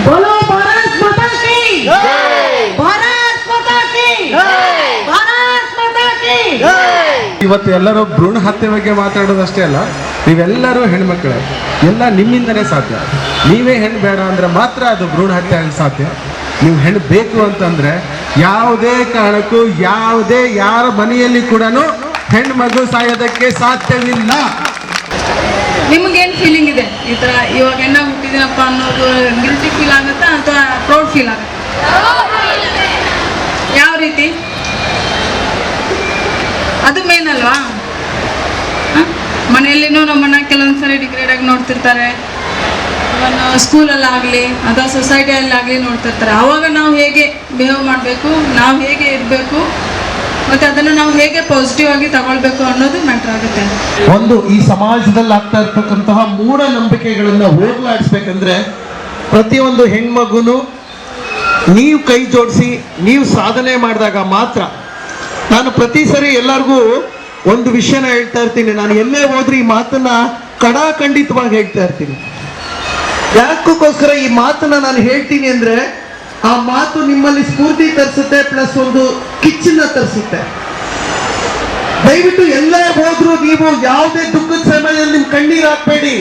बोलो भारत माता की भारत माता की भारत माता की ಇವತ್ತು ಎಲ್ಲರೂ ಭ್ರೂಣ ಹತ್ಯೆ ಬಗ್ಗೆ ಮಾತಾಡೋದಷ್ಟೇ ಅಲ್ಲ ನೀವೆಲ್ಲರೂ ಹೆಣ್ಮಕ್ಳು ಎಲ್ಲ ನಿಮ್ಮಿಂದನೇ ಸಾಧ್ಯ ನೀವೇ ಹೆಣ್ಣು ಬೇಡ ಅಂದ್ರೆ ಮಾತ್ರ ಅದು ಭ್ರೂಣ ಹತ್ಯೆ ಆಗಲು ಸಾಧ್ಯ ನೀವು ಹೆಣ್ಣು ಬೇಕು ಅಂತಂದ್ರೆ ಯಾವುದೇ ಕಾರಣಕ್ಕೂ ಯಾವುದೇ ಯಾರ ಮನೆಯಲ್ಲಿ ಕೂಡ ಹೆಣ್ಣು ಮಗು ಸಾಯೋದಕ್ಕೆ ಸಾಧ್ಯವಿಲ್ಲ ನಿಮ್ಗೇನು ಫೀಲಿಂಗ್ ಇದೆ? ಈ ಥರ ಇವಾಗ ಹೆಣ್ಣ ಹುಟ್ಟಿದ್ದೀನಪ್ಪ ಅನ್ನೋದು ಗಿಲ್ಟಿ ಫೀಲ್ ಆಗುತ್ತಾ ಅಥವಾ ಪ್ರೌಡ್ ಫೀಲ್ ಆಗುತ್ತೆ? ಯಾವ ರೀತಿ? ಅದು ಮೇನ್ ಅಲ್ವಾ? ಮನೆಯಲ್ಲಿನೂ ನಮ್ಮನ್ನ ಕೆಲವೊಂದು ಸಾರಿ ಡಿಗ್ರೇಡ್ ಆಗಿ ನೋಡ್ತಿರ್ತಾರೆ. ಸ್ಕೂಲಲ್ಲಾಗಲಿ ಅಥವಾ ಸೊಸೈಟಿಯಲ್ಲಾಗಲಿ ನೋಡ್ತಿರ್ತಾರೆ. ಆವಾಗ ನಾವು ಹೇಗೆ ಬಿಹೇವ್ ಮಾಡಬೇಕು? ನಾವು ಹೇಗೆ ಇರಬೇಕು? ಮತ್ತು ಅದನ್ನು ನಾವು ಹೇಗೆ ಪಾಸಿಟಿವ್ ಆಗಿ ತಗೊಳ್ಬೇಕು ಅನ್ನೋದು ಮ್ಯಾಟರ್ ಆಗುತ್ತೆ. ಒಂದು, ಈ ಸಮಾಜದಲ್ಲಿ ಆಗ್ತಾ ಇರ್ತಕ್ಕಂತಹ ಮೂಢನಂಬಿಕೆಗಳನ್ನ ಹೋಗ್ಲಾಡಿಸ್ಬೇಕಂದ್ರೆ ಪ್ರತಿಯೊಂದು ಹೆಣ್ಮಗುನು ನೀವು ಕೈ ಜೋಡಿಸಿ, ನೀವು ಸಾಧನೆ ಮಾಡಿದಾಗ ಮಾತ್ರ ನಾನು ಪ್ರತಿ ಸರಿ ಎಲ್ಲರಿಗೂ ಒಂದು ವಿಷಯನ ಹೇಳ್ತಾ ಇರ್ತೀನಿ. ನಾನು ಎಲ್ಲೇ ಹೋದ್ರೆ ಈ ಮಾತನ್ನ ಕಡಾಖಂಡಿತವಾಗಿ ಹೇಳ್ತಾ ಇರ್ತೀನಿ. ಯಾಕೋಸ್ಕರ ಈ ಮಾತನ್ನ ನಾನು ಹೇಳ್ತೀನಿ ಅಂದ್ರೆ ಆ ಮಾತು ನಿಮ್ಮಲ್ಲಿ ಸ್ಫೂರ್ತಿ ತರಿಸುತ್ತೆ, ಪ್ಲಸ್ ಒಂದು ಕಿಚ್ಚನ್ನ ತರಿಸುತ್ತೆ. ದಯವಿಟ್ಟು ಎಲ್ಲೇ ಹೋದ್ರು ನೀವು ಯಾವುದೇ ದುಃಖದ ಸಮಯದಲ್ಲಿ ನಿಮ್ ಕಣ್ಣೀರ್ ಹಾಕ್ಬೇಡಿ.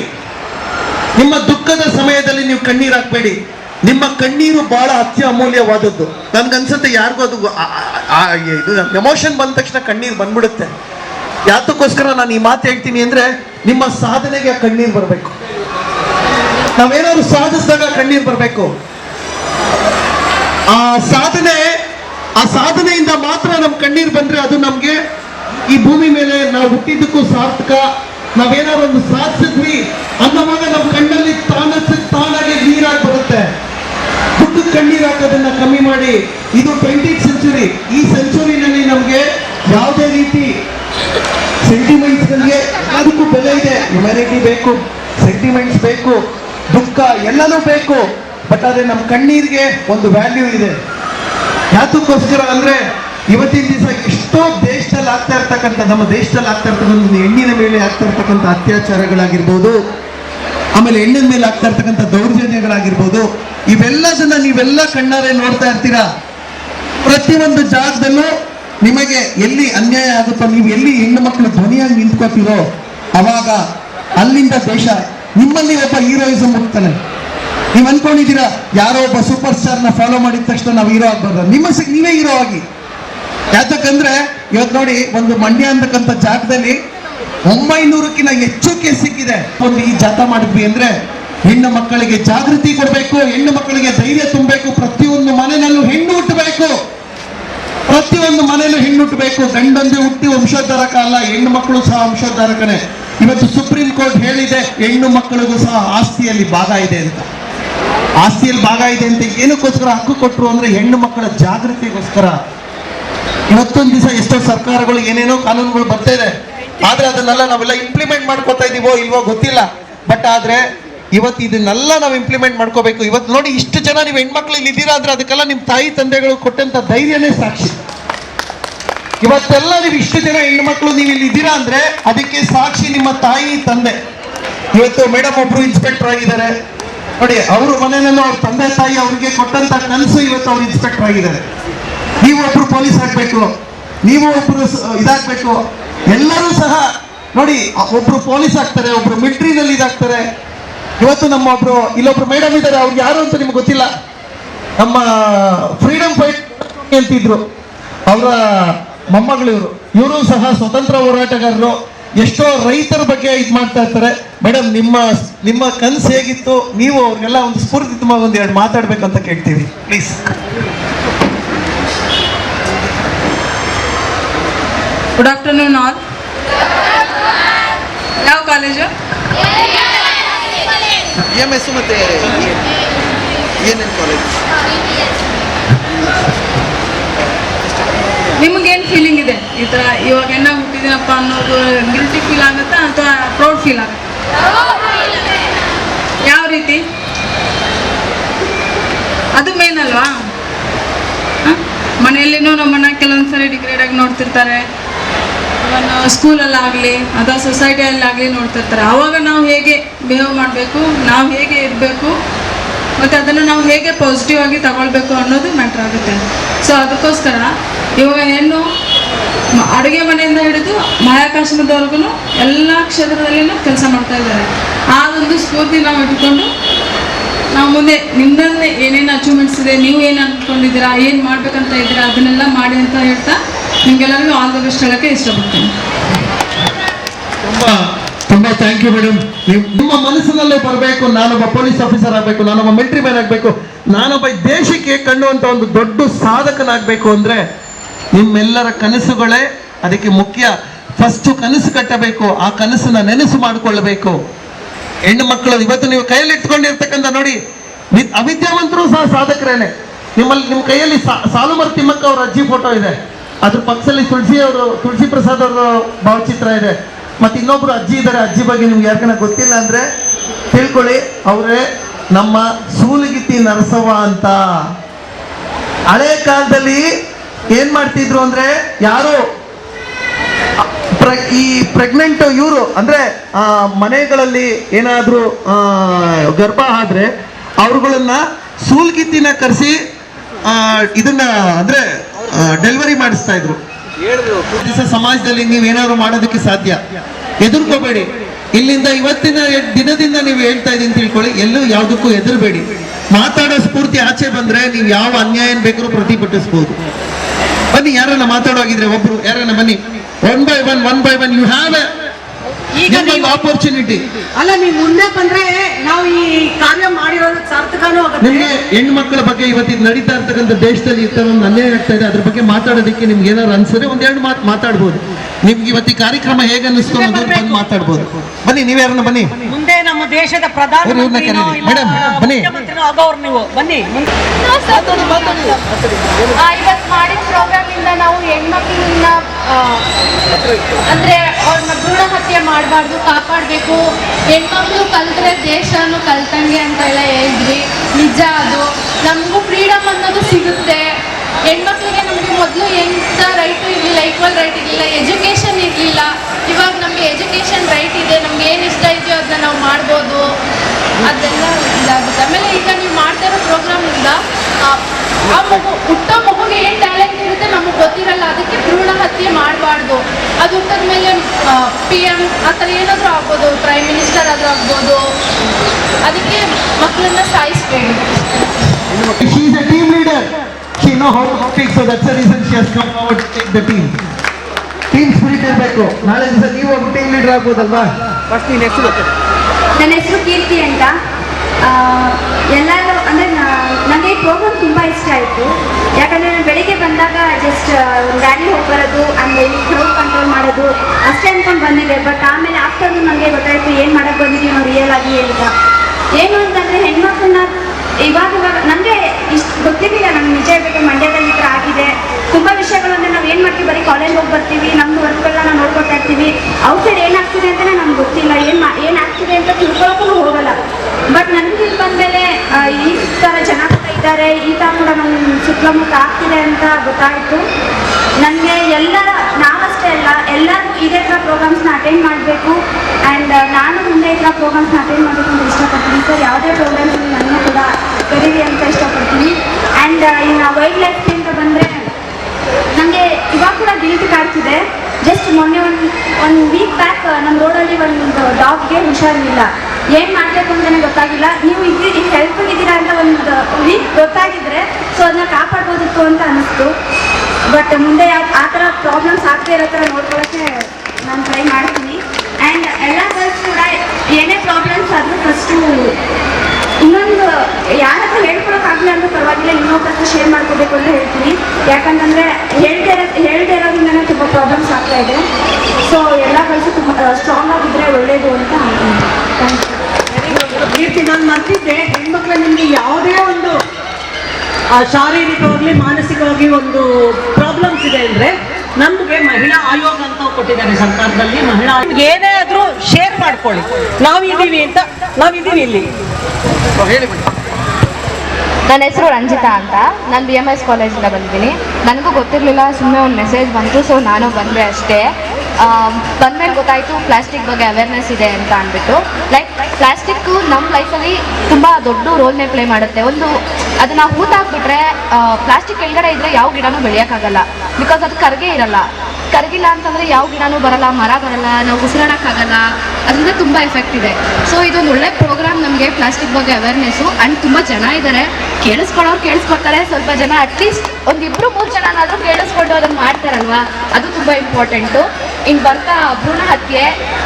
ನಿಮ್ಮ ದುಃಖದ ಸಮಯದಲ್ಲಿ ನೀವು ಕಣ್ಣೀರ್ ಹಾಕ್ಬೇಡಿ. ನಿಮ್ಮ ಕಣ್ಣೀರು ಬಹಳ ಅತ್ಯ ಅಮೂಲ್ಯವಾದದ್ದು ನನ್ಗನ್ಸುತ್ತೆ ಯಾರಿಗೂ ಅದು ಇದು ಎಮೋಷನ್ ಬಂದ ತಕ್ಷಣ ಕಣ್ಣೀರು ಬಂದ್ಬಿಡುತ್ತೆ. ಯಾತಕ್ಕೋಸ್ಕರ ನಾನು ಈ ಮಾತು ಹೇಳ್ತೀನಿ ಅಂದ್ರೆ ನಿಮ್ಮ ಸಾಧನೆಗೆ ಕಣ್ಣೀರು ಬರಬೇಕು. ನಾವೇನಾದ್ರು ಸಾಧಿಸಿದಾಗ ಕಣ್ಣೀರು ಬರಬೇಕು. ಆ ಸಾಧನೆ, ಆ ಸಾಧನೆಯಿಂದ ಮಾತ್ರ ನಮ್ ಕಣ್ಣೀರ್ ಬಂದ್ರೆ ಅದು ನಮ್ಗೆ ಈ ಭೂಮಿ ಮೇಲೆ ನಾವು ಹುಟ್ಟಿದ್ದಕ್ಕೂ ಸಾರ್ಥಕ. ನಾವೇನಾದ್ರು ಒಂದು ಸಾಧಿಸಿದ್ವಿ ಅನ್ನವಾಗ ನಮ್ ಕಣ್ಣಲ್ಲಿ ತಾನ ತಾನಾಗಿ ನೀರಾಗಿ ಬರುತ್ತೆ. ದುಡ್ಡು ಕಣ್ಣೀರ್ ಹಾಕೋದನ್ನ ಕಮ್ಮಿ ಮಾಡಿ, ಇದು ಟ್ವೆಂಟಿ ಸೆಂಚುರಿ ಈ ಸೆಂಚುರಿನಲ್ಲಿ ನಮ್ಗೆ ಯಾವುದೇ ರೀತಿ ಸೆಂಟಿಮೆಂಟ್ಸ್ಗಳಿಗೆ ಅದಕ್ಕೂ ಬೆಲೆ ಇದೆ. ಹ್ಯುಮ್ಯಾನಿಟಿ ಬೇಕು ಸೆಂಟಿಮೆಂಟ್ಸ್ ಬೇಕು, ದುಃಖ ಎಲ್ಲನೂ ಬೇಕು. ಬಟ್ ಆದರೆ ನಮ್ಮ ಕಣ್ಣೀರಿಗೆ ಒಂದು ವ್ಯಾಲ್ಯೂ ಇದೆ. ಯಾತಕ್ಕೋಸ್ಕರ ಅಂದ್ರೆ ಇವತ್ತಿನ ದಿವಸ ಎಷ್ಟೋ ದೇಶದಲ್ಲಿ ಆಗ್ತಾ ಇರ್ತಕ್ಕಂಥ, ನಮ್ಮ ದೇಶದಲ್ಲಿ ಆಗ್ತಾ ಇರ್ತಕ್ಕಂಥ ಒಂದು ಹೆಣ್ಣಿನ ಮೇಲೆ ಆಗ್ತಾ ಇರ್ತಕ್ಕಂಥ ಅತ್ಯಾಚಾರಗಳಾಗಿರ್ಬೋದು, ಆಮೇಲೆ ಹೆಣ್ಣಿನ ಮೇಲೆ ಆಗ್ತಾ ಇರ್ತಕ್ಕಂಥ ದೌರ್ಜನ್ಯಗಳಾಗಿರ್ಬೋದು, ಇವೆಲ್ಲದನ್ನ ನೀವೆಲ್ಲ ಕಣ್ಣಾರೆ ನೋಡ್ತಾ ಇರ್ತೀರಾ? ಪ್ರತಿಯೊಂದು ಜಾಗದಲ್ಲೂ ನಿಮಗೆ ಎಲ್ಲಿ ಅನ್ಯಾಯ ಆಗುತ್ತೋ, ನೀವು ಎಲ್ಲಿ ಹೆಣ್ಣು ಮಕ್ಕಳು ಧ್ವನಿಯಾಗಿ ನಿಂತ್ಕೋತೀರೋ ಅವಾಗ ಅಲ್ಲಿಂದ ದೇಶ ನಿಮ್ಮಲ್ಲಿ ಒಬ್ಬ ಹೀರೋಯಿಸಮ್ ಹೋಗ್ತಾನೆ ನೀವು ಅನ್ಕೊಂಡಿದ್ದೀರಾ? ಯಾರೋ ಒಬ್ಬ ಸೂಪರ್ ಸ್ಟಾರ್ನ ಫಾಲೋ ಮಾಡಿದ ತಕ್ಷಣ ನಾವು ಹೀರೋ ಆಗ್ಬಾರ್ದು. ನಿಮ್ಮ ನೀವೇ ಹೀರೋ ಆಗಿ. ಯಾತಕ್ಕಂದ್ರೆ ಇವತ್ತು ನೋಡಿ, ಒಂದು ಮಂಡ್ಯ ಅಂತಕ್ಕಂಥ ಜಾಗದಲ್ಲಿ ಒಂಬೈನೂರಕ್ಕಿಂತ ಹೆಚ್ಚು ಕೇಸ್ ಸಿಕ್ಕಿದೆ. ಒಂದು ಈ ಜಾತ ಮಾಡಿದ್ವಿ ಅಂದ್ರೆ, ಹೆಣ್ಣು ಮಕ್ಕಳಿಗೆ ಜಾಗೃತಿ ಕೊಡಬೇಕು, ಹೆಣ್ಣು ಮಕ್ಕಳಿಗೆ ಧೈರ್ಯ ತುಂಬಬೇಕು, ಪ್ರತಿಯೊಂದು ಮನೆಯಲ್ಲೂ ಹೆಣ್ಣು ಹುಟ್ಟಬೇಕು. ಪ್ರತಿಯೊಂದು ಮನೆಯಲ್ಲೂ ಹೆಣ್ಣು ಹುಟ್ಟಬೇಕು. ಗಂಡೊಂದೇ ಹುಟ್ಟಿ ವಂಶೋದ್ಧಾರಕ ಅಲ್ಲ ಹೆಣ್ಣು ಮಕ್ಕಳು ಸಹ ವಂಶೋದ್ಧಾರಕನೇ. ಇವತ್ತು ಸುಪ್ರೀಂ ಕೋರ್ಟ್ ಹೇಳಿದೆ, ಹೆಣ್ಣು ಮಕ್ಕಳಿಗೂ ಸಹ ಆಸ್ತಿಯಲ್ಲಿ ಭಾಗ ಇದೆ ಅಂತ. ಆಸ್ತಿಯಲ್ಲಿ ಭಾಗ ಇದೆ ಅಂತ ಏನಕ್ಕೋಸ್ಕರ ಹಕ್ಕು ಕೊಟ್ಟರು ಅಂದ್ರೆ ಹೆಣ್ಣು ಮಕ್ಕಳ ಜಾಗೃತಿಗೋಸ್ಕರ? ಇವತ್ತೊಂದು ದಿವಸ ಎಷ್ಟೋ ಸರ್ಕಾರಗಳು ಏನೇನೋ ಕಾನೂನುಗಳು ಬರ್ತಾ ಇದೆ. ಆದ್ರೆ ಅದನ್ನೆಲ್ಲ ನಾವೆಲ್ಲ ಇಂಪ್ಲಿಮೆಂಟ್ ಮಾಡ್ಕೋತಾ ಇದೀವೋ ಇಲ್ವೋ ಗೊತ್ತಿಲ್ಲ. ಬಟ್ ಆದ್ರೆ ಇವತ್ತು ಇದನ್ನೆಲ್ಲ ನಾವು ಇಂಪ್ಲಿಮೆಂಟ್ ಮಾಡ್ಕೋಬೇಕು. ಇವತ್ತು ನೋಡಿ ಇಷ್ಟು ಜನ ನೀವು ಹೆಣ್ಮಕ್ಳು ಇಲ್ಲಿ ಇದ್ದೀರಾ ಅಂದ್ರೆ ಅದಕ್ಕೆಲ್ಲ ನಿಮ್ಮ ತಾಯಿ ತಂದೆಗಳು ಕೊಟ್ಟಂತ ಧೈರ್ಯನೇ ಸಾಕ್ಷಿ. ಇವತ್ತೆಲ್ಲ ನೀವು ಇಷ್ಟು ಜನ ಹೆಣ್ಮಕ್ಳು ನೀವು ಇಲ್ಲಿ ಇದ್ದೀರಾ ಅಂದ್ರೆ ಅದಕ್ಕೆ ಸಾಕ್ಷಿ ನಿಮ್ಮ ತಾಯಿ ತಂದೆ. ಇವತ್ತು ಮೇಡಮ್ ಒಬ್ರು ಇನ್ಸ್ಪೆಕ್ಟರ್ ಆಗಿದ್ದಾರೆ. ನೋಡಿ, ಅವ್ರ ಮನೆಯಲ್ಲೂ ಅವ್ರ ತಂದೆ ತಾಯಿ ಅವ್ರಿಗೆ ಕೊಟ್ಟಂತ ಕನಸು ಇವತ್ತು ಅವ್ರು ಇನ್ಸ್ಪೆಕ್ಟರ್ ಆಗಿದ್ದಾರೆ. ನೀವು ಒಬ್ರು ಪೊಲೀಸ್ ಆಗ್ಬೇಕು, ನೀವು ಒಬ್ರು ಇದಾಗ್ಬೇಕು, ಎಲ್ಲರೂ ಸಹ ನೋಡಿ ಒಬ್ರು ಪೊಲೀಸ್ ಆಗ್ತಾರೆ, ಒಬ್ರು ಮಿಲಿಟರಿನಲ್ಲಿ ಇದಾಗ್ತಾರೆ. ಇವತ್ತು ನಮ್ಮ ಒಬ್ರು, ಇಲ್ಲೊಬ್ರು ಮೇಡಮ್ ಇದ್ದಾರೆ ಅವ್ರಿಗೆ ಯಾರು ಅಂತ ನಿಮ್ಗೆ ಗೊತ್ತಿಲ್ಲ. ನಮ್ಮ ಫ್ರೀಡಮ್ ಫೈಟ್ ಅಂತಿದ್ರು. ಅವರ ಮೊಮ್ಮಗಳು ಇವರು ಇವರು ಸಹ ಸ್ವತಂತ್ರ ಹೋರಾಟಗಾರರು. ಎಷ್ಟೋ ರೈತರ ಬಗ್ಗೆ ಇದು ಮಾಡ್ತಾ ಇರ್ತಾರೆ. ಮೇಡಮ್ ನಿಮ್ಮ ನಿಮ್ಮ ಕನಸು ಹೇಗಿತ್ತು? ನೀವು ಅವ್ರಿಗೆಲ್ಲ ಒಂದು ಸ್ಫೂರ್ತಿತವಾಗಿ ಒಂದು ಎರಡು ಅಂತ ಕೇಳ್ತೀವಿ. ಪ್ಲೀಸ್ ಗುಡ್ ಆಫ್ಟರ್ನೂನ್ ಆಲ್ ಯಾವ ಕಾಲೇಜು ಎಂ ಎಸ್ ಮತ್ತೆ ಏನೇನು ಕಾಲೇಜ್ ನಿಮಗೇನು ಫೀಲಿಂಗ್ ಇದೆ? ಈ ಥರ ಇವಾಗ ಹೆಣ್ಣ ಹುಟ್ಟಿದ್ದೀನಪ್ಪ ಅನ್ನೋದು ಗಿಲ್ಟಿ ಫೀಲ್ ಆಗುತ್ತಾ ಅಥವಾ ಪ್ರೌಡ್ ಫೀಲ್ ಆಗುತ್ತಾ? ಯಾವ ರೀತಿ? ಅದು ಮೇನ್ ಅಲ್ವಾ? ಮನೆಯಲ್ಲಿನೂ ನಮ್ಮನ್ನ ಕೆಲವೊಂದ್ಸರಿ ಡಿಗ್ರೇಡ್ ಆಗಿ ನೋಡ್ತಿರ್ತಾರೆ. ಸ್ಕೂಲಲ್ಲಾಗಲಿ ಅಥವಾ ಸೊಸೈಟಿಯಲ್ಲಾಗಲಿ ನೋಡ್ತಿರ್ತಾರೆ. ಆವಾಗ ನಾವು ಹೇಗೆ ಬಿಹೇವ್ ಮಾಡಬೇಕು? ನಾವು ಹೇಗೆ ಇರಬೇಕು? ಮತ್ತು ಅದನ್ನು ನಾವು ಹೇಗೆ ಪಾಸಿಟಿವ್ ಆಗಿ ತಗೊಳ್ಬೇಕು ಅನ್ನೋದು ಮ್ಯಾಟ್ರ್ ಆಗುತ್ತೆ. ಸೊ ಅದಕ್ಕೋಸ್ಕರ ಇವಾಗ ಹೆಣ್ಣು ಅಡುಗೆ ಮನೆಯಿಂದ ಹಿಡಿದು ಮಹಾಕಾಶದವರೆಗೂ ಎಲ್ಲ ಕ್ಷೇತ್ರದಲ್ಲಿನೂ ಕೆಲಸ ಮಾಡ್ತಾ ಇದ್ದಾರೆ. ಆ ಒಂದು ಸ್ಫೂರ್ತಿ ನಾವು ಇಟ್ಕೊಂಡು ನಾವು ಮುಂದೆ ನಿಮ್ಮಲ್ಲಿ ಏನೇನು ಅಚೀವ್ಮೆಂಟ್ಸ್ ಇದೆ, ನೀವು ಏನು ಅಂದ್ಕೊಂಡಿದ್ದೀರಾ ಏನು ಮಾಡ್ಬೇಕಂತ ಇದ್ದೀರಾ, ಅದನ್ನೆಲ್ಲ ಮಾಡಿ ಅಂತ ಹೇಳ್ತಾ ನಿಮಗೆಲ್ಲರಿಗೂ ಆಲ್ ದ ಬೆಸ್ಟ್ ಹೇಳೋಕ್ಕೆ ಇಷ್ಟಪಡ್ತೀನಿ. ತುಂಬಾ ತುಂಬಾ ಥ್ಯಾಂಕ್ ಯು ಮೇಡಮ್ ನೀವು ನಿಮ್ಮ ಮನಸ್ಸಿನಲ್ಲೇ ಬರಬೇಕು ನಾನೊಬ್ಬ ಪೊಲೀಸ್ ಆಫೀಸರ್ ಆಗಬೇಕು ನಾನೊಬ್ಬ ಮಿಲಿಟರಿ ಮ್ಯಾನ್ ಆಗಬೇಕು ನಾನೊಬ್ಬ ದೇಶಕ್ಕೆ ಕಂಡುವಂತ ಒಂದು ದೊಡ್ಡ ಸಾಧಕನಾಗಬೇಕು ಅಂದ್ರೆ ನಿಮ್ಮೆಲ್ಲರ ಕನಸುಗಳೇ ಅದಕ್ಕೆ ಮುಖ್ಯ. ಫಸ್ಟ್ ಕನಸು ಕಟ್ಟಬೇಕು, ಆ ಕನಸನ್ನ ನೆನಸು ಮಾಡಿಕೊಳ್ಳಬೇಕು. ಹೆಣ್ಣು ಮಕ್ಕಳು, ಇವತ್ತು ನೀವು ಕೈಯಲ್ಲಿ ಇಟ್ಕೊಂಡಿರ್ತಕ್ಕಂಥ ನೋಡಿ ಅವಿದ್ಯಾವಂತರು ಸಹ ಸಾಧಕರೇನೆ. ನಿಮ್ಮಲ್ಲಿ ನಿಮ್ಮ ಕೈಯಲ್ಲಿ ಸಾಲುಮರ ತಿಮ್ಮಕ್ಕ ಅವರ ಅಜ್ಜಿ ಫೋಟೋ ಇದೆ. ಅದ್ರ ಪಕ್ಕದಲ್ಲಿ ತುಳಸಿ ಅವರು ತುಳಸಿ ಪ್ರಸಾದ್ ಅವರ ಭಾವಚಿತ್ರ ಇದೆ. ಮತ್ತೆ ಇನ್ನೊಬ್ರು ಅಜ್ಜಿ ಇದ್ದಾರೆ ಅಜ್ಜಿ ಬಗ್ಗೆ ನಿಮ್ಗೆ ಯಾಕಂದ್ರೆ ಗೊತ್ತಿಲ್ಲ ಅಂದ್ರೆ ತಿಳ್ಕೊಳ್ಳಿ. ಅವರೇ, ನಮ್ಮ ಸೂಲಗಿತ್ತಿ ನರಸವ್ವ ಅಂತ. ಹಳೆ ಕಾಲದಲ್ಲಿ ಏನ್ ಮಾಡ್ತಿದ್ರು ಅಂದ್ರೆ, ಯಾರು ಈ ಪ್ರೆಗ್ನೆಂಟ್ ಇವರು, ಅಂದ್ರೆ ಮನೆಗಳಲ್ಲಿ ಏನಾದರೂ ಗರ್ಭ ಆದ್ರೆ ಅವ್ರುಗಳನ್ನ ಸೂಲ್ಗಿತ್ತಿನ ಕರೆಸಿ ಇದನ್ನ, ಅಂದ್ರೆ ಡೆಲಿವರಿ ಮಾಡಿಸ್ತಾ ಇದ್ರು. ಸಮಾಜದಲ್ಲಿ ನೀವೇನಾದ್ರು ಮಾಡೋದಕ್ಕೆ ಸಾಧ್ಯ? ಎದುರ್ಕೋಬೇಡಿ ಇಲ್ಲಿಂದ ಇವತ್ತಿನ ಎ- ದಿನದಿಂದ ನೀವು ಹೇಳ್ತಾ ಇದೀನಿ ತಿಳ್ಕೊಳ್ಳಿ. ಎಲ್ಲೂ ಯಾವುದಕ್ಕೂ ಎದುರಬೇಡಿ ಮಾತಾಡೋ ಸ್ಫೂರ್ತಿ ಆಚೆ ಬಂದ್ರೆ ನೀವು ಯಾವ ಅನ್ಯಾಯ ಬೇಕಾದ್ರೂ ಪ್ರತಿಭಟಿಸಬಹುದು ಬನ್ನಿ, ಯಾರನ್ನ ಮಾತಾಡೋಗಿದ್ರೆ ಒಬ್ರು, ಯಾರನ್ನ ಬನ್ನಿ. One by one one by one you have ಈಗ ನೀವು ಆಪರ್ಚುನಿಟಿ ಅಲ್ಲ ನೀವು ಮುಂದೆ ಬಂದ್ರೆ ನಾವು ಈ ಕಾರ್ಯ ಮಾಡಿರೋದಕ್ಕೆ ಸಾರ್ಥಕನೂ ನಿಮ್ಗೆ ಹೆಣ್ಮಕ್ಳ ಬಗ್ಗೆ ಇವತ್ತಿಗೆ ನಡೀತಾ ಇರ್ತಕ್ಕಂಥ ದೇಶದಲ್ಲಿ ಇರ್ತಾರೆ ಅನ್ಯಾಯ ಆಗ್ತಾ ಇದೆ ಅದ್ರ ಬಗ್ಗೆ ಮಾತಾಡೋದಕ್ಕೆ ನಿಮ್ಗೆ ಏನಾದ್ರು ಅನ್ಸಿದ್ರೆ ಒಂದೆರಡು ಮಾತು ಮಾತಾಡ್ಬೋದು. ನಿಮ್ಗೆ ಇವತ್ತಿ ಕಾರ್ಯಕ್ರಮ ಹೇಗೆ ಅನ್ನಿಸ್ತು ಅನ್ನೋದು ಬಂದು ಮಾತಾಡ್ಬೋದು. ಬನ್ನಿ ನೀವ್ಯಾರನ್ನ ಬನ್ನಿ? ಮುಂದೆ ನಮ್ಮ ದೇಶದ ಪ್ರಧಾನ ಮೇಡಮ್, ಬನ್ನಿ. ಆಗೋರು ನೀವು. ಬನ್ನಿ ಇವತ್ತು ಮಾಡಿದ ಪ್ರೋಗ್ರಾಮಿಂದ ನಾವು ಹೆಣ್ಮಕ್ಳನ್ನ ಅಂದ್ರೆ ಅವ್ರನ್ನ ಭ್ರೂಣ ಹತ್ಯೆ ಮಾಡಬಾರ್ದು ಕಾಪಾಡಬೇಕು. ಹೆಣ್ಮಕ್ಳು ಕಲ್ತ್ರೆ ದೇಶನು ಕಲ್ತಂಗೆ ಅಂತ ಎಲ್ಲ ಹೇಳಿದ್ವಿ ನಿಜ ಅದು ನಮಗೂ ಫ್ರೀಡಮ್ ಅನ್ನೋದು ಸಿಗುತ್ತೆ ಹೆಣ್ಮಕ್ಳಿಗೆ ನಮಗೆ ಮೊದಲು ಎಂಥ ರೈಟು ಇರಲಿಲ್ಲ ಈಕ್ವಲ್ ರೈಟ್ ಇರಲಿಲ್ಲ ಎಜುಕೇಷನ್ ಇರಲಿಲ್ಲ ಇವಾಗ ನಮಗೆ ಎಜುಕೇಷನ್ ರೈಟ್ ಇದೆ ನಮ್ಗೆ ಏನು ಇಷ್ಟ ಇದೆಯೋ ಅದನ್ನ ನಾವು ಮಾಡ್ಬೋದು ಅದೆಲ್ಲ ಇದಾಗುತ್ತೆ ಆಮೇಲೆ ಈಗ ನೀವು ಮಾಡ್ತಾ ಇರೋ ಪ್ರೋಗ್ರಾಮಿಂದ ಆ ಮಗು ಹುಟ್ಟೋ ಮಗುಗೆ ಏನು ಟ್ಯಾಲೆಂಟ್ ಇರುತ್ತೆ ನಮಗೆ ಗೊತ್ತಿರಲ್ಲ. ಅದಕ್ಕೆ ಭ್ರೂಣ ಹತ್ಯೆ ಮಾಡಬಾರ್ದು. ಅದು ಹುಟ್ಟದ ಮೇಲೆ ಪಿ ಎಂ ಆ ಥರ ಏನಾದರೂ ಆಗ್ಬೋದು ಪ್ರೈಮ್ ಮಿನಿಸ್ಟರ್ ಆದರೂ ಆಗ್ಬೋದು. ಅದಕ್ಕೆ ಮಕ್ಕಳನ್ನ she is a team team She know how to speak, so that's the the she has come forward to take the team team spirit ಇರಬೇಕು. ನಾಳೆ ದಿವಸ ನೀವು ಒಬ್ಬ ಟೀಮ್ ಲೀಡರ್ ಆಗ್ಬೋದಲ್ವಾ? ನನ್ನ ಹೆಸರು ಕೀರ್ತಿ ಅಂತ. ಎಲ್ಲರೂ ಅಂದರೆ ನನಗೆ ಪ್ರೋಗ್ರಾಮ್ ತುಂಬ ಇಷ್ಟ ಆಯಿತು. ಯಾಕಂದರೆ ನಾನು ಬೆಳಿಗ್ಗೆ ಬಂದಾಗ ಜಸ್ಟ್ ರ್ಯಾಲಿ ಹೋಗಿ ಬರೋದು ಆಮೇಲೆ ಕ್ರೌಡ್ ಕಂಟ್ರೋಲ್ ಮಾಡೋದು, ಅಷ್ಟೇ ಅಂದ್ಕೊಂಡು ಬಂದಿದೆ ಬಟ್ ಆಮೇಲೆ ಆಫ್ಟರ್ನೂನ್ ನನಗೆ ಗೊತ್ತಾಯಿತು, ಏನು ಮಾಡೋಕ್ಕೆ ಬಂದಿದ್ದೀವಿ ನಾವು ರಿಯಲ್ ಆಗಿ ಅಂತ ಏನು ಅಂತಂದರೆ ಹೆಣ್ಮಕ್ಳನ್ನ ಇವಾಗ ಇವಾಗ ನನಗೆ ಇಷ್ಟು ಗೊತ್ತಿರಲಿಲ್ಲ ನಮ್ಗೆ ನಿಜ ಹೇಳ್ಬೇಕು ಮಂಡ್ಯದಲ್ಲಿ ಈ ಥರ ಆಗಿದೆ. ತುಂಬ ವಿಷಯಗಳು ಅಂದರೆ ನಾವು ಏನು ಮಾಡ್ತೀವಿ, ಬರೀ ಕಾಲೇಜ್ ಹೋಗಿ ಬರ್ತೀವಿ ನಮ್ಮದು ವರ್ಕ್ಗಳನ್ನ ನಾವು ನೋಡ್ಕೊತಾ ಇರ್ತೀವಿ. ಔಟ್ಸೈಡ್ ಏನಾಗ್ತಿದೆ ಅಂತಲೇ ನಮ್ಗೆ ಗೊತ್ತಿಲ್ಲ, ಏನು ಮಾ ಏನಾಗ್ತಿದೆ ಅಂತ ತಿಳ್ಕೊಳಕ್ಕೂ ಹೋಗಲ್ಲ. ಬಟ್ ನನಗೆ ಇಲ್ಲಿ ಬಂದಮೇಲೆ ಈ ಥರ ಜನ ಕೂಡ ಇದ್ದಾರೆ. ಈ ಥರ ಕೂಡ ನಮ್ಮ ಸುತ್ತಮುತ್ತ ಆಗ್ತಿದೆ ಅಂತ ಗೊತ್ತಾಯಿತು. ನನಗೆ ಎಲ್ಲರ ನಾವಷ್ಟೇ ಅಲ್ಲ ಎಲ್ಲರೂ ಇದೇ ಥರ ಪ್ರೋಗ್ರಾಮ್ಸ್ನ ಅಟೆಂಡ್ ಮಾಡಬೇಕು ಆ್ಯಂಡ್ ನಾನು ಮುಂದೆ ಈ ಥರ ಪ್ರೋಗ್ರಾಮ್ಸ್ನ ಅಟೆಂಡ್ ಮಾಡಬೇಕು ಅಂತ ಇಷ್ಟಪಡ್ತೀನಿ ಸರ್ ಯಾವುದೇ ಪ್ರೋಗ್ರಾಮ್ಸ್ ನನ್ನ ಕೂಡ ಕರೀರಿ ಅಂತ ಇಷ್ಟಪಡ್ತೀನಿ ಆ್ಯಂಡ್ ಇನ್ನು ವೈಲ್ಡ್ ಲೈಫ್ ಅಂತ ಬಂದರೆ ನನಗೆ ಇವಾಗ ಕೂಡ ಗಿಲ್ಟ್ ಕಾಡ್ತಿದೆ ಜಸ್ಟ್ ಮೊನ್ನೆ ಒಂದು ಒಂದು ವೀಕ್ ಬ್ಯಾಕ್ ನಮ್ಮ ರೋಡಲ್ಲಿ ಒಂದು ಡಾಗ್ಗೆ ಹುಷಾರಿಲ್ಲ ಏನು ಮಾಡಬೇಕು ಅಂತಲೇ ಗೊತ್ತಾಗಿಲ್ಲ ನೀವು ಇದ್ದೀರಿ ಹೆಲ್ಪ್ ಇದ್ದೀರಾ ಅಂತ ಒಂದು ವೀಕ್ ಗೊತ್ತಾಗಿದ್ರೆ ಸೊ ಅದನ್ನ ಕಾಪಾಡ್ಬೋದಿತ್ತು ಅಂತ ಅನ್ನಿಸ್ತು ಬಟ್ ಮುಂದೆ ಯಾವ- ಆ ಥರ ಪ್ರಾಬ್ಲಮ್ಸ್ ಆಗ್ತಾ ಇರೋ ಥರ ನೋಡ್ಕೊಳ್ಳೋಕ್ಕೆ ನಾನು ಟ್ರೈ ಮಾಡ್ತೀನಿ. ಆ್ಯಂಡ್ ಎಲ್ಲ ಗರ್ಲ್ಸ್ ಕೂಡ ಏನೇ ಪ್ರಾಬ್ಲಮ್ಸ್ ಆದರೂ ಫಸ್ಟು ಇನ್ನೊಂದು ಯಾರ ಹತ್ರ ಹೇಳ್ಕೊಳಕ್ಕಾಗಲಿ ಅಂದ್ರೆ ಪರವಾಗಿಲ್ಲ ಇನ್ನೊಬ್ಬರ ಹತ್ರ ಶೇರ್ ಮಾಡ್ಕೋಬೇಕು ಅಂತ ಹೇಳ್ತೀನಿ. ಯಾಕಂತಂದರೆ ಹೇಳ್ದೇ ಇರೋ ಹೇಳ್ದೇ ಇರೋದ್ರಿಂದನೇ ತುಂಬ ಪ್ರಾಬ್ಲಮ್ಸ್ ಆಗ್ತಾ ಇದೆ. ಸೊ ಎಲ್ಲ ಗರ್ಲ್ಸು ತುಂಬ ಸ್ಟ್ರಾಂಗ್ ಆಗಿದ್ದರೆ ಒಳ್ಳೆಯದು ಅಂತ ಥ್ಯಾಂಕ್ ಯು ಕೀರ್ತಿ ನಾನು ಮರ್ತಿದ್ದೆ. ಹೆಣ್ಮಕ್ಳು ನಿಮಗೆ ಯಾವುದೇ ಒಂದು ಆ, ಶಾರೀರಿಕವಾಗಿ ಮಾನಸಿಕವಾಗಿ ಒಂದು ಪ್ರಾಬ್ಲಮ್ಸ್ ಇದೆ ಅಂದ್ರೆ ನಮಗೆ ಮಹಿಳಾ ಆಯೋಗ ಅಂತ ಕೊಟ್ಟಿದ್ದಾರೆ ಸರ್ಕಾರದಲ್ಲಿ. ಮಹಿಳಾ ಆಯೋಗ. ಏನೇ ಆದ್ರೂ ಶೇರ್ ಮಾಡ್ಕೊಳ್ಳಿ. ನಾವಿದ್ದೀವಿ ಅಂತ ನಾವಿದ್ದೀವಿ ಇಲ್ಲಿ. ನನ್ನ ಹೆಸರು ರಂಜಿತಾ ಅಂತ. ನಾನು ಬಿ ಎಂ ಎಸ್ ಕಾಲೇಜಿಂದ ಬಂದಿದ್ದೀನಿ. ನನಗೂ ಗೊತ್ತಿರಲಿಲ್ಲ ಸುಮ್ಮನೆ ಒಂದು ಮೆಸೇಜ್ ಬಂತು ಸೊ ನಾನು ಬಂದೆ ಅಷ್ಟೇ. ಬಂದಮೇಲೆ ಗೊತ್ತಾಯಿತು ಪ್ಲಾಸ್ಟಿಕ್ ಬಗ್ಗೆ ಅವೇರ್ನೆಸ್ ಇದೆ ಅಂತ ಅಂದ್ಬಿಟ್ಟು. ಲೈಕ್ ಪ್ಲಾಸ್ಟಿಕ್ಕು ನಮ್ಮ ಲೈಫಲ್ಲಿ ತುಂಬ ದೊಡ್ಡ ರೋಲ್ನೇ ಪ್ಲೇ ಮಾಡುತ್ತೆ. ಒಂದು ಅದನ್ನು ಹೂತಾಕ್ಬಿಟ್ರೆ ಪ್ಲಾಸ್ಟಿಕ್ ಕೆಳಗಡೆ ಇದ್ರೆ ಯಾವ ಗಿಡನೂ ಬೆಳೆಯೋಕ್ಕಾಗಲ್ಲ. ಬಿಕಾಸ್ ಅದು ಕರ್ಗೆ ಇರಲ್ಲ. ಕರಗಿಲ್ಲ ಅಂತಂದರೆ ಯಾವ ಗಿಡನೂ ಬರಲ್ಲ, ಮರ ಬರಲ್ಲ, ನಾವು ಉಸಿರಾಡೋಕ್ಕಾಗಲ್ಲ. ಅದರಿಂದ ತುಂಬ ಎಫೆಕ್ಟ್ ಇದೆ. ಸೊ ಇದೊಂದು ಒಳ್ಳೆ ಪ್ರೋಗ್ರಾಮ್ ನಮಗೆ ಪ್ಲಾಸ್ಟಿಕ್ ಬಗ್ಗೆ ಅವೇರ್ನೆಸ್ಸು ಆ್ಯಂಡ್ ತುಂಬ ಜನ ಇದ್ದಾರೆ ಕೇಳಿಸ್ಕೊಳ್ಳೋರು ಕೇಳಿಸ್ಕೊಡ್ತಾರೆ. ಸ್ವಲ್ಪ ಜನ ಅಟ್ಲೀಸ್ಟ್ ಒಂದಿಬ್ರು ಇಬ್ಬರು ಮೂರು ಜನನಾದರೂ ಕೇಳಿಸ್ಕೊಂಡು ಅದನ್ನು ಮಾಡ್ತಾರಲ್ವಾ? ಅದು ತುಂಬ ಇಂಪಾರ್ಟೆಂಟು ಇನ್ನು ಬರ್ತಾ ಭ್ರೂಣ ಹತ್ಯೆ,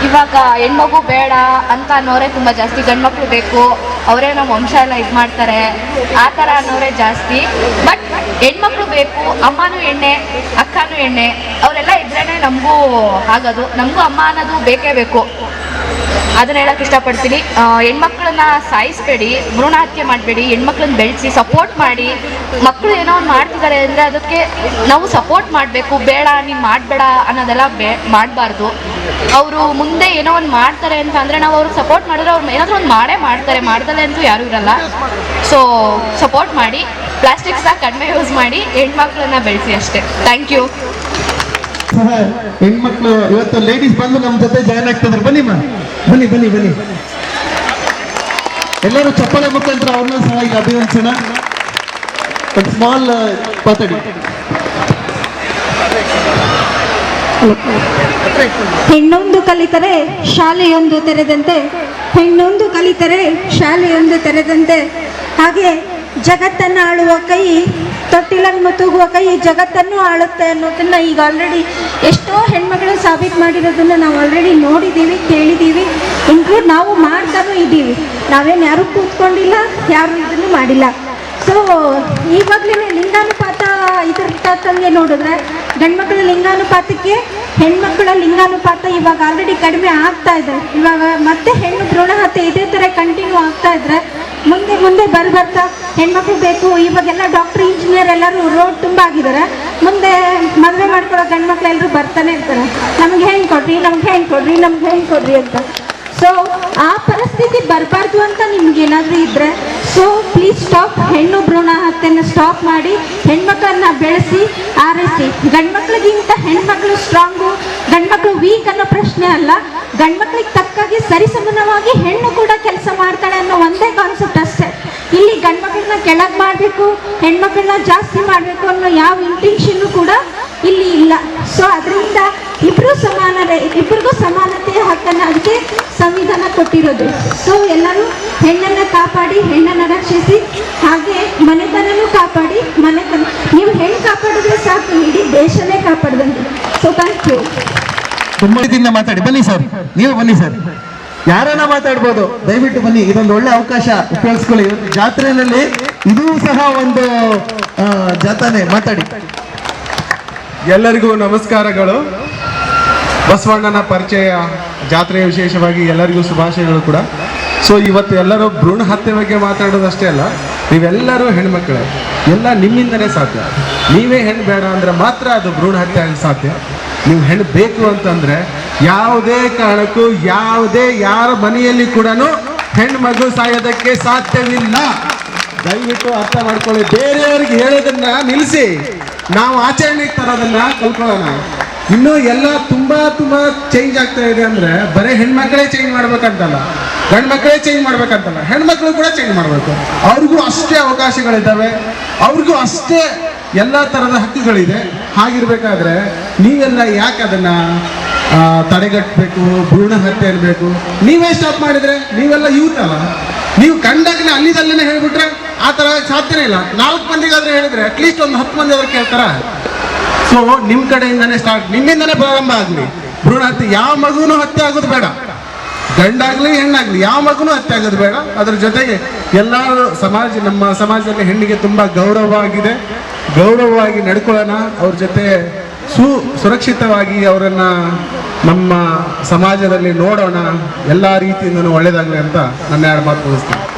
ಇವಾಗ ಹೆಣ್ಮಗು ಬೇಡ ಅಂತ ಅನ್ನೋರೇ ತುಂಬ ಜಾಸ್ತಿ, ಗಂಡ್ಮಕ್ಳು ಬೇಕು, ಅವರೇ ನಮ್ಮ ವಂಶ ಎಲ್ಲ ಇದು ಮಾಡ್ತಾರೆ, ಆ ಥರ ಅನ್ನೋರೇ ಜಾಸ್ತಿ. ಬಟ್ ಹೆಣ್ಮಕ್ಳು ಬೇಕು, ಅಮ್ಮನೂ ಎಣ್ಣೆ ಅಕ್ಕನೂ ಎಣ್ಣೆ ಅವರೆಲ್ಲ ಇದ್ರೇ ನಮಗೂ ಆಗೋದು ನಮಗೂ ಅಮ್ಮ ಅನ್ನೋದು ಬೇಕೇ ಬೇಕು. ಅದನ್ನ ಹೇಳಕ್ ಇಷ್ಟಪಡ್ತೀನಿ. ಹೆಣ್ಮಕ್ಳನ್ನ ಸಾಯಿಸ್ಬೇಡಿ ಭ್ರೂಣ ಹತ್ಯೆ ಮಾಡಬೇಡಿ, ಹೆಣ್ಮಕ್ಳನ್ನ ಬೆಳೆಸಿ ಸಪೋರ್ಟ್ ಮಾಡಿ. ಮಕ್ಕಳು ಏನೋ ಒಂದು ಮಾಡ್ತಿದ್ದಾರೆ ಅಂದರೆ ಅದಕ್ಕೆ ನಾವು ಸಪೋರ್ಟ್ ಮಾಡಬೇಕು. ಬೇಡ, ನೀನು ಮಾಡಬೇಡ ಅನ್ನೋದೆಲ್ಲ ಬೇ, ಮಾಡಬಾರ್ದು. ಅವರು ಮುಂದೆ ಏನೋ ಒಂದು ಮಾಡ್ತಾರೆ ಅಂತ ಅಂದರೆ ನಾವು ಅವ್ರಿಗೆ ಸಪೋರ್ಟ್ ಮಾಡಿದ್ರೆ ಅವ್ರು ಏನಾದರೂ ಒಂದು ಮಾಡೇ ಮಾಡ್ತಾರೆ. ಮಾಡ್ದಲೆ ಅಂತೂ ಯಾರೂ ಇರಲ್ಲ. ಸೊ ಸಪೋರ್ಟ್ ಮಾಡಿ. ಪ್ಲಾಸ್ಟಿಕ್ಸ್ನ ಕಡಿಮೆ ಯೂಸ್ ಮಾಡಿ, ಹೆಣ್ಮಕ್ಳನ್ನ ಬೆಳೆಸಿ ಅಷ್ಟೇ. ಥ್ಯಾಂಕ್ ಯು ಹೆಣ್ಮಕ್ಳು ಇವತ್ತು ಲೇಡೀಸ್ ಬಂದು ನಮ್ಮ ಜೊತೆ ಜಾಯ್ನ್ ಆಗ್ತಿದ್ರು. ಬನ್ನಿ ಮಾ ಬನ್ನಿ ಬನ್ನಿ ಬನ್ನಿ. ಎಲ್ಲರೂ ಚಪ್ಪಳೆ ಮುಖಾಂತರ ಅವ್ರನ್ನ ಸಹ ಈಗ ಅಭಿನಂದಿಸೋಣ. ಒಂದು ಸ್ಮಾಲ್ ಮಾತಾಡಿ. ಹೆಣ್ಣೊಂದು ಕಲಿತರೆ ಶಾಲೆಯೊಂದು ತೆರೆದಂತೆ, ಹೆಣ್ಣೊಂದು ಕಲಿತರೆ ಶಾಲೆಯೊಂದು ತೆರೆದಂತೆ. ಹಾಗೆ ಜಗತ್ತನ್ನು ಆಳುವ ಕೈ ತೊಟ್ಟಿಲನ್ನು ತೂಗುವ ಕೈ ಜಗತ್ತನ್ನು ಆಳುತ್ತೆ ಅನ್ನೋದನ್ನು ಈಗ ಆಲ್ರೆಡಿ ಎಷ್ಟೋ ಹೆಣ್ಮಗಳು ಸಾಬೀತು ಮಾಡಿರೋದನ್ನು ನಾವು ಆಲ್ರೆಡಿ ನೋಡಿದ್ದೀವಿ ಕೇಳಿದ್ದೀವಿ ಇನ್ಕ್ಲೂಡ್ ನಾವು ಮಾಡ್ತಾನೂ ಇದ್ದೀವಿ ನಾವೇನು ಯಾರೂ ಕೂತ್ಕೊಂಡಿಲ್ಲ, ಯಾರು ಇದನ್ನು ಮಾಡಿಲ್ಲ. ಸೊ ಈವಾಗ್ಲೇ ಲಿಂಗಾನುಪಾತ ಇದ್ರ ತಂಗೆ ನೋಡಿದ್ರೆ ಗಂಡ್ಮಕ್ಳ ಲಿಂಗಾನುಪಾತಕ್ಕೆ ಹೆಣ್ಮಕ್ಳ ಲಿಂಗಾನುಪಾತ ಇವಾಗ ಆಲ್ರೆಡಿ ಕಡಿಮೆ ಆಗ್ತಾ ಇದೆ. ಇವಾಗ ಮತ್ತೆ ಹೆಣ್ಣು ಭ್ರೂಣ ಇದೇ ಥರ ಕಂಟಿನ್ಯೂ ಆಗ್ತಾ ಇದ್ರೆ ಮುಂದೆ ಮುಂದೆ ಬರ್ ಬರ್ತಾ ಹೆಣ್ಮಕ್ಳು ಬೇಕು. ಇವಾಗೆಲ್ಲ ಡಾಕ್ಟರ್ ಇಂಜಿನಿಯರ್ ಎಲ್ಲರೂ ರೋಡ್ ತುಂಬ ಆಗಿದ್ದಾರೆ ಮುಂದೆ ಮದುವೆ ಮಾಡ್ಕೊಳ್ಳೋ ಗಂಡ್ಮಕ್ಳು ಎಲ್ಲರೂ ಬರ್ತಾನೆ ಇರ್ತಾರೆ. ನಮ್ಗೆ ಹೆಂಗ್ ಕೊಡ್ರಿ, ನಮ್ಗೆ ಹೆಂಗ್ ಕೊಡ್ರಿ, ನಮ್ಗೆ ಹೆಂಗ್ ಕೊಡ್ರಿ ಅಂತ. ಸೊ ಆ ಪರಿಸ್ಥಿತಿ ಬರಬಾರ್ದು ಅಂತ ನಿಮ್ಗೆ ಏನಾದರೂ ಇದ್ರೆ ಸೊ ಪ್ಲೀಸ್ ಸ್ಟಾಪ್ ಹೆಣ್ಣು ಭ್ರೂಣ ಹತ್ಯೆಯನ್ನು ಸ್ಟಾಪ್ ಮಾಡಿ ಹೆಣ್ಮಕ್ಳನ್ನ ಬೆಳೆಸಿ ಆರೈಸಿ ಗಂಡ್ಮಕ್ಳಿಗಿಂತ ಹೆಣ್ಮಕ್ಳು ಸ್ಟ್ರಾಂಗು ಗಂಡ್ಮಕ್ಳು ವೀಕ್ ಅನ್ನೋ ಪ್ರಶ್ನೆ ಅಲ್ಲ. ಗಂಡ್ಮಕ್ಳಿಗೆ ತಕ್ಕಾಗಿ ಸರಿಸಮಾನವಾಗಿ ಹೆಣ್ಣು ಕೂಡ ಕೆಲಸ ಮಾಡ್ತಾಳೆ ಅನ್ನೋ ಒಂದೇ ಕಾನ್ಸೆಪ್ಟ್ ಅಷ್ಟೇ. ಇಲ್ಲಿ ಗಂಡ್ಮಕ್ಳನ್ನ ಕೆಳಗೆ ಮಾಡಬೇಕು, ಹೆಣ್ಮಕ್ಳನ್ನ ಜಾಸ್ತಿ ಮಾಡಬೇಕು ಅನ್ನೋ ಯಾವ ಇಂಟೆನ್ಷನ್ನು ಕೂಡ ಇಲ್ಲಿ ಇಲ್ಲ. ಸೊ ಅದರಿಂದ ಇಬ್ಬರು ಸಮಾನರೇ ಇಬ್ಬರಿಗೂ ಸಮಾನತೆಯ ಹಕ್ಕನ್ನು ಅದಕ್ಕೆ ಸಂವಿಧಾನ ಕೊಟ್ಟಿರೋದು. ಸೊ ಎಲ್ಲರೂ ಹೆಣ್ಣನ್ನು ಕಾಪಾಡಿ ಹೆಣ್ಣನ್ನು ರಕ್ಷಿಸಿ ಹಾಗೆ ಮನೆತನನೂ ಕಾಪಾಡಿ ಮನೆತನ ನೀವು ಹೆಣ್ಣು ಕಾಪಾಡಿದ್ರೆ ಸಾಕು ಇಡೀ ದೇಶನೇ ಕಾಪಾಡ್ದಂಗೆ. ಸೊ ಥ್ಯಾಂಕ್ ಯು ತುಂಬಾ ಮಾತಾಡಿ. ಬನ್ನಿ ಸರ್. ನೀವು ಬನ್ನಿ ಸರ್. ಯಾರನ್ನ ಮಾತಾಡ್ಬೋದು? ದಯವಿಟ್ಟು ಬನ್ನಿ. ಇದೊಂದು ಒಳ್ಳೆ ಅವಕಾಶ ಉಪಯೋಗಿಸ್ಕೊಳ್ಳಿ. ಜಾತ್ರೆಯಲ್ಲಿ ಇದೂ ಸಹ ಒಂದು ಜಾತ್ರೆ ಜಾಥಾನೆ ಮಾತಾಡಿ. ಎಲ್ಲರಿಗೂ ನಮಸ್ಕಾರಗಳು. ಬಸವಣ್ಣನ ಪರಿಚಯ ಜಾತ್ರೆಯ ವಿಶೇಷವಾಗಿ ಎಲ್ಲರಿಗೂ ಶುಭಾಶಯಗಳು ಕೂಡ. ಸೊ ಇವತ್ತು ಎಲ್ಲರೂ ಭ್ರೂಣ ಹತ್ಯೆ ಬಗ್ಗೆ ಮಾತಾಡೋದಷ್ಟೇ ಅಲ್ಲ, ನೀವೆಲ್ಲರೂ ಹೆಣ್ಮಕ್ಳು, ಎಲ್ಲ ನಿಮ್ಮಿಂದನೇ ಸಾಧ್ಯ. ನೀವೇ ಹೆಣ್ಣು ಬೇಡ ಅಂದರೆ ಮಾತ್ರ ಅದು ಭ್ರೂಣ ಹತ್ಯೆ ಆಗಲು ಸಾಧ್ಯ. ನೀವು ಹೆಣ್ಣು ಬೇಕು ಅಂತಂದರೆ ಯಾವುದೇ ಕಾರಣಕ್ಕೂ, ಯಾವುದೇ ಯಾರ ಮನೆಯಲ್ಲಿ ಕೂಡ ಹೆಣ್ಣು ಮಗು ಸಾಯೋದಕ್ಕೆ ಸಾಧ್ಯವಿಲ್ಲ. ದಯವಿಟ್ಟು ಅರ್ಥ ಮಾಡ್ಕೊಳ್ಳಿ. ಬೇರೆಯವ್ರಿಗೆ ಹೇಳೋದನ್ನ ನಿಲ್ಲಿಸಿ. ನಾವು ಆಚರಣೆಗೆ ತರೋದನ್ನ ಕಲ್ಕೊಳ್ಳೋಣ. ಇನ್ನೂ ಎಲ್ಲ ತುಂಬಾ ತುಂಬಾ ಚೇಂಜ್ ಆಗ್ತಾ ಇದೆ ಅಂದ್ರೆ ಬರೀ ಹೆಣ್ಮಕ್ಳೇ ಚೇಂಜ್ ಮಾಡ್ಬೇಕಂತಲ್ಲ. ಗಂಡ್ ಮಕ್ಕಳೇ ಚೇಂಜ್ ಮಾಡ್ಬೇಕಂತಲ್ಲ. ಹೆಣ್ಮಕ್ಳು ಕೂಡ ಚೇಂಜ್ ಮಾಡಬೇಕು. ಅವ್ರಿಗೂ ಅಷ್ಟೇ ಅವಕಾಶಗಳಿದ್ದಾವೆ. ಅವ್ರಿಗೂ ಅಷ್ಟೇ ಎಲ್ಲ ಥರದ ಹಕ್ಕುಗಳಿದೆ. ಹಾಗಿರ್ಬೇಕಾದ್ರೆ ನೀವೆಲ್ಲ ಯಾಕೆ ಅದನ್ನ ತಡೆಗಟ್ಟಬೇಕು, ಭ್ರೂಣ ಹತ್ಯೆ ಇರಬೇಕು ನೀವೇ ಸ್ಟಾಪ್ ಮಾಡಿದ್ರೆ? ನೀವೆಲ್ಲ ಯೂತ್ ಅಲ್ಲ. ನೀವು ಕಂಡಾಗಲೇ ಅಲ್ಲಿದಲ್ಲೇ ಹೇಳ್ಬಿಟ್ರೆ ಆ ಥರ ಸಾಧ್ಯನೇ ಇಲ್ಲ. ನಾಲ್ಕು ಮಂದಿಗಾದ್ರೆ ಹೇಳಿದ್ರೆ ಅಟ್ಲೀಸ್ಟ್ ಒಂದು ಹತ್ತು ಮಂದಿ ಅದಕ್ಕೆ ಕೇಳ್ತಾರ? ಸೊ ನಿಮ್ಮ ಕಡೆಯಿಂದನೇ ಸ್ಟಾರ್ಟ್ ನಿಮ್ಮಿಂದನೇ ಪ್ರಾರಂಭ ಆಗಲಿ. ಭ್ರೂಣ ಹತ್ಯೆ ಯಾವ ಮಗುನೂ ಹತ್ಯೆ ಆಗೋದು ಬೇಡ. ಗಂಡಾಗ್ಲಿ, ಹೆಣ್ಣಾಗ್ಲಿ, ಯಾವ ಮಗುನೂ ಹತ್ಯೆ ಆಗೋದು ಬೇಡ. ಅದ್ರ ಜೊತೆಗೆ ಎಲ್ಲರೂ ಸಮಾಜ, ನಮ್ಮ ಸಮಾಜದಲ್ಲಿ ಹೆಣ್ಣಿಗೆ ತುಂಬಾ ಗೌರವವಾಗಿದೆ. ಗೌರವವಾಗಿ ನಡ್ಕೊಳ್ಳೋಣ. ಅವ್ರ ಜೊತೆ ಸು, ಸುರಕ್ಷಿತವಾಗಿ ಅವರನ್ನ ನಮ್ಮ ಸಮಾಜದಲ್ಲಿ ನೋಡೋಣ. ಎಲ್ಲ ರೀತಿಯಿಂದನೂ ಒಳ್ಳೇದಾಗಲಿ ಅಂತ ನನ್ನ ಎರಡು ಮಾತು ಮುಗಿಸ್ತೀನಿ.